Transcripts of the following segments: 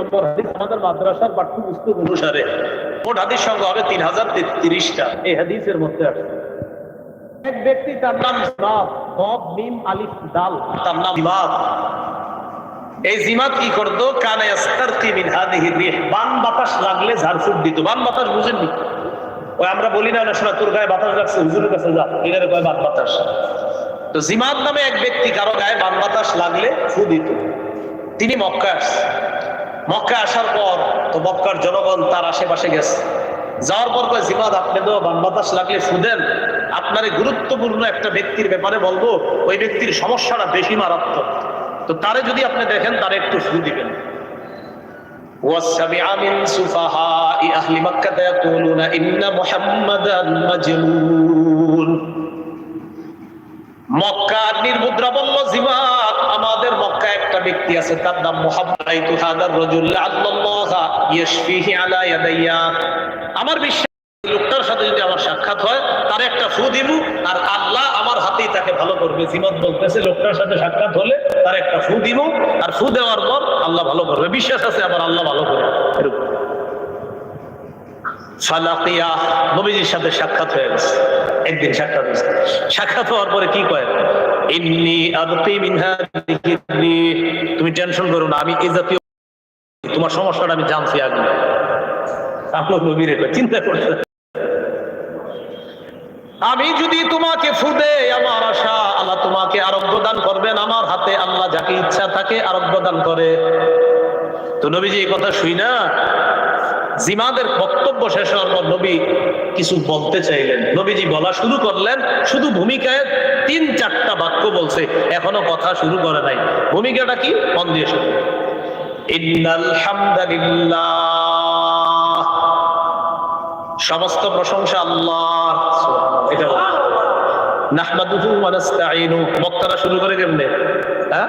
আমাদের মাদ্রাসার অনুসারে মোট হাদিস সংখ্যা হবে তিন হাজার তেত্রিশটা। এই হাদিসের মধ্যে এক ব্যক্তি তার নাম মিম, আলিফ, দাল। তার নাম এই কি করতো? কানে বান বাতাস লাগলে দিত। বান বাতাস বুঝেননি? ওই আমরা বলি না সময় তোর গায়ে বাতাস লাগছে, হুজুরের কাছে যা। এটারে কয় বান বাতাস। তো জিমাত নামে এক ব্যক্তি কারও গায়ে বান বাতাস লাগলে ফু দিত। তিনি মক্কা আসছে। মক্কা আসার পর তো মক্কার জনগণ তার আশেপাশে গেছে যাওয়ার পর কয় জিমাদ আপনি তো বান বাতাস লাগলে ফুদেন আপনার এই গুরুত্বপূর্ণ একটা ব্যক্তির ব্যাপারে বলবো ওই ব্যক্তির সমস্যাটা বেশি মারাত্মক তো তারে যদি আপনি দেখেন তারে একটু ফু দিবেন وسمع من سفهاء أهل مكة يقولون إن محمدا مجنون মক্কার নির্মুদ্রা বলল জিমাত আমাদের মক্কা একটা ব্যক্তি আছে, তার নাম মোহাম্মদ আমার বিশ্বাস, লোকটার সাথে যদি আমার সাক্ষাৎ হয়, তার একটা ফু দিব আর আল্লাহ আমার হাতেই তাকে ভালো করবে। জিমত বলতেছে, লোকটার সাথে সাক্ষাৎ হলে তার একটা ফু দিব আর ফু দেওয়ার পর আল্লাহ ভালো করবে। বিশ্বাস আছে, আমার আল্লাহ ভালো করবে। এরকম। ফালাকিয়া নবীজির সাথে সাক্ষাৎ হয়ে গেছে। একদিন সাক্ষাৎ হয়েছে। সাক্ষাৎ হওয়ার পরে কি কয়? তুমি টেনশন করো না, আমি জাতীয় তোমার সমস্যাটা আমি জানছি আগে। চিন্তা আমি যদি তোমাকে ফুদে, আমার আশা আল্লাহ তোমাকে আরোগ্য দান করবেন। আমার হাতে আল্লাহ যাকে ইচ্ছা থাকে আরোগ্য দান করে। তো নবীজি এই কথা শুই না? জিমাদের বক্তব্য শেষ হওয়ার পর নবী কিছু বলতে চাইলেন। নবীজি বলা শুরু করলেন, শুধু ভূমিকায় তিন চারটা বাক্য বলছে, এখনও কথা শুরু করে নাই। ভূমিকাটা কি? মন দিয়ে শুরু সমস্ত প্রশংসা আল্লাহ। এটা বক্তারা শুরু করে কেমনে? হ্যাঁ?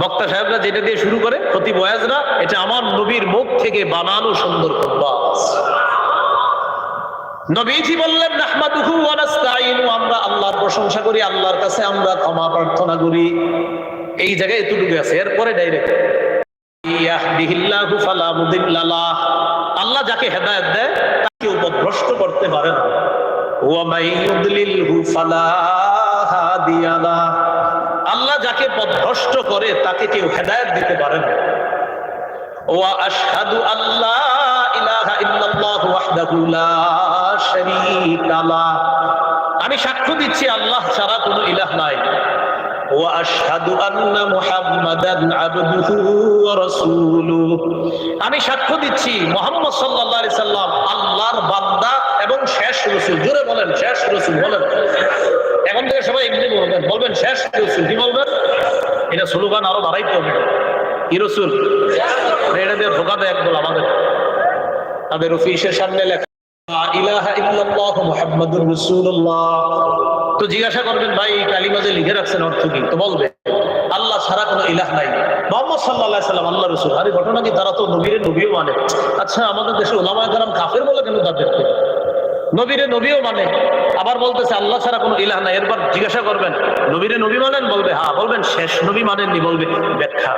বক্তা সাহেবরা যেটা দিয়ে শুরু করে, প্রতি বয়াজরা, এটা আমার নবীর মুখ থেকে বানানো সুন্দর নবীজি বললেন ওয়া নাস্তাঈনু আমরা আল্লাহর প্রশংসা করি, আল্লাহর কাছে আমরা ক্ষমা প্রার্থনা করি। এই জায়গায় এতটুকু আছে, এরপরে ডাইরেক্ট ইয়াহদিহিল্লাহু ফালা আল্লাহ যাকে হেদায়েত দেয়, তাকে উপভ্রষ্ট করতে পারে না। ওয়া মাই ইউদলিলহু ফালা। আল্লাহ যাকে পদভ্রষ্ট করে, তাকে কেউ হেদায়ত দিতে পারে না। আমি সাক্ষ্য দিচ্ছি, আল্লাহ ছাড়া কোন ইলাহ নাই। ও আসাদু আল্লাহ আমি সাক্ষ্য দিচ্ছি, মোহাম্মদ সাল্লা সাল্লাম আল্লাহর বান্দা এবং শেষ রসুল। জোরে বলেন, শেষ রসুল বলেন। থেকে সবাই এমনি বলবেন। বলবেন শেষ রাসূল? কি বলবেন? এটা আরও বাড়াইতে হবে। কি রাসূল? এটা দিয়ে একদল আমাদের। তাদের অফিসের সামনে লেখা তো জিজ্ঞাসা করবেন, ভাই কালিমা যে লিখে রাখছেন অর্থ কি? তো বলবে, আল্লাহ ছাড়া কোনো ইলাহ নাই। মোহাম্মদ সাল্লাহ সাল্লাম আল্লাহ রসুল। আরে ঘটনা কি? তারা তো নবীরে নবীও মানে। আচ্ছা আমাদের দেশে ওলামায় কাফের বলে কেন তাদেরকে? নবীরে নবীও মানে। আবার বলতেছে, আল্লাহ ছাড়া কোনো ইলাহ নাই। এরপর জিজ্ঞাসা করবেন, নবীরে নবী মানেন? বলবে হ্যাঁ। বলবেন, শেষ নবী মানেননি। বলবে, ব্যাখ্যা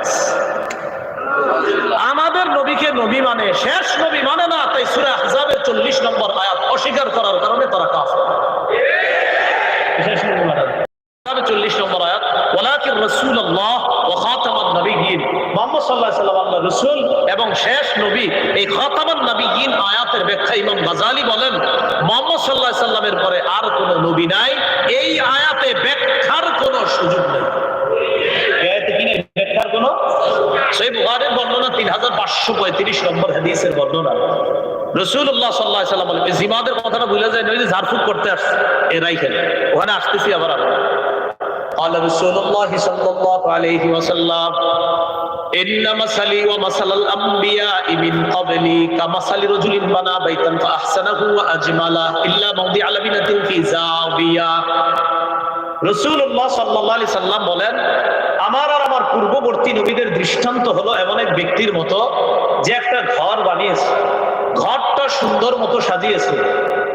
আমাদের নবীকে নবী মানে শেষ নবী মানে না। তাই সুরা হাজাবের চল্লিশ নম্বর আয়াত অস্বীকার করার কারণে তারা কাফের শেষ নবী মানে না। আহজাবের চল্লিশ নম্বর আয়াত ওয়ালাকিন রাসূলুল্লাহ ওয়া খাতামান নবিয়্যিন মুহাম্মদ সাল্লাল্লাহু আলাইহি ওয়াসাল্লাম আল্লাহর রাসূল এবং শেষ নবী এই খাতামান নবিয়্যিন আয়াতের ব্যাখ্যা ইমাম গাজালি বলেন মুহাম্মদ সাল্লাল্লাহু আলাইহি সাল্লামের পরে আর কোনো নবী নাই এই আয়াতে ব্যাখ্যার কোনো সুযোগ নেই এই আয়াতে কি নেই? ব্যাখ্যার কোনো সেই বুখারীর বর্ণনা তিন হাজার পাঁচশো পঁয়ত্রিশ নম্বর হাদিসের বর্ণনা রসুল্লাহ সাল্লাহ সাল্লাম বলেন এই জিমাদের কথাটা ভুলে যায় না ওই যে ঝাড়ফুঁক করতে আসছে এ রাইখেন ওখানে আসতেছি আবার আমরা قال رسول الله صلى الله عليه وسلم ইন্না মাসালি ওয়া মাসালাল আমবিয়া ইমিন ক্বাবলি কামাসালি রাজুলিন বানা বাইতান ফাআহসানাহু ওয়া আজমালা ইল্লা মাউদিআ লাবিনাতিন ফি যাবিয়া রাসূলুল্লাহ সাল্লাল্লাহু আলাইহি সাল্লাম বলেন, আমার আর আমার পূর্ববর্তী নবীদের দৃষ্টান্ত হলো এমন এক ব্যক্তির মতো যে একটা ঘর বানিয়েছে। ঘরটা সুন্দর মতো সাজিয়েছে।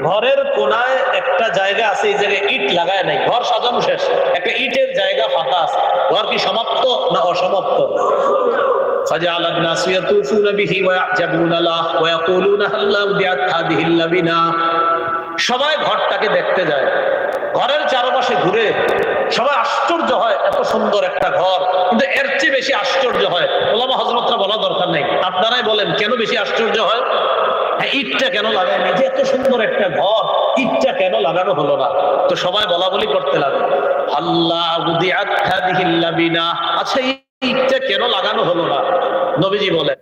ঘরের কোনায় একটা জায়গা আছে এই জায়গায় ইট লাগায় নাই ঘর সাজানো শেষ একটা ইটের জায়গা ফাঁকা আছে ঘর কি সমাপ্ত না অসমাপ্ত فجعل الناس يطوفون به ويعجبون له ويقولون هل أودعت هذه اللبنة সবাই ঘরটাকে দেখতে যায় ঘরের চারপাশে ঘুরে সবাই আশ্চর্য হয় এত সুন্দর একটা ঘর কিন্তু এর চেয়ে বেশি আশ্চর্য হয় ওলামা হজরতরা বলা দরকার নেই আপনারাই বলেন কেন বেশি আশ্চর্য হয় হ্যাঁ, ইটটা কেন লাগায়নি যে এত সুন্দর একটা ঘর, ইটটা কেন লাগানো হলো না? তো সবাই বলা বলি করতে লাগে আল্লাহ। আচ্ছা ইটটা কেন লাগানো হলো না? নবীজি বলেন